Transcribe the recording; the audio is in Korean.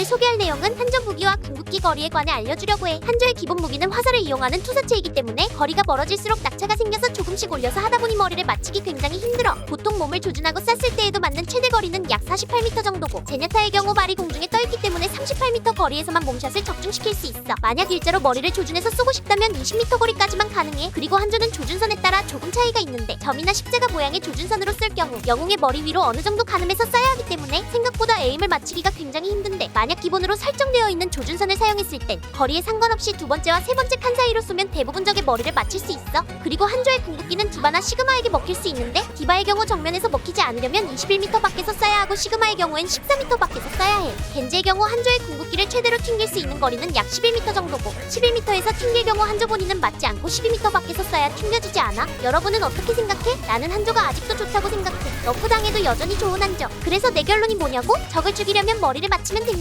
오늘 소개할 내용은 한조 무기와 궁극기 거리에 관해 알려주려고 해. 한조의 기본 무기는 화살을 이용하는 투사체이기 때문에 거리가 멀어질수록 낙차가 생겨서 조금씩 올려서 하다 보니 머리를 맞추기 굉장히 힘들어. 보통 몸을 조준하고 쐈을 때에도 맞는 최대 거리는 약 48m 정도고 제냐타의 경우 발이 공중에 떠 있기 때문에 38m 거리에서만 몸샷을 적중시킬 수 있어. 만약 일자로 머리를 조준해서 쏘고 싶다면 20m 거리까지만 가능해. 그리고 한조는 조준선에 따라 조금 차이가 있는데 점이나 십자가 모양의 조준선으로 쓸 경우 영웅의 머리 위로 어느 정도 가늠해서 쏴야 하기 때문에 생각보다 에임을 맞추기가 굉장히 힘든데 만약 기본으로 설정되어 있는 조준선을 사용했을 땐 거리에 상관없이 두 번째와 세 번째 칸 사이로 쏘면 대부분 적의 머리를 맞힐 수 있어. 그리고 한조의 궁극기는 디바나 시그마에게 먹힐 수 있는데 디바의 경우 정면에서 먹히지 않으려면 21m 밖에서 쏴야 하고 시그마의 경우엔 14m 밖에서 쏴야 해. 겐지의 경우 한조의 궁극기를 최대로 튕길 수 있는 거리는 약 11m 정도고 11m에서 튕길 경우 한조 본인은 맞지 않고 12m 밖에서 쏴야 튕겨지지 않아? 여러분은 어떻게 생각해? 나는 한조가 아직도 좋다고 생각해. 너프 당해도 여전히 좋은 한조. 그래서 내 결론이 뭐냐고? 적을 죽이려면 머리를 맞추면 됩니다.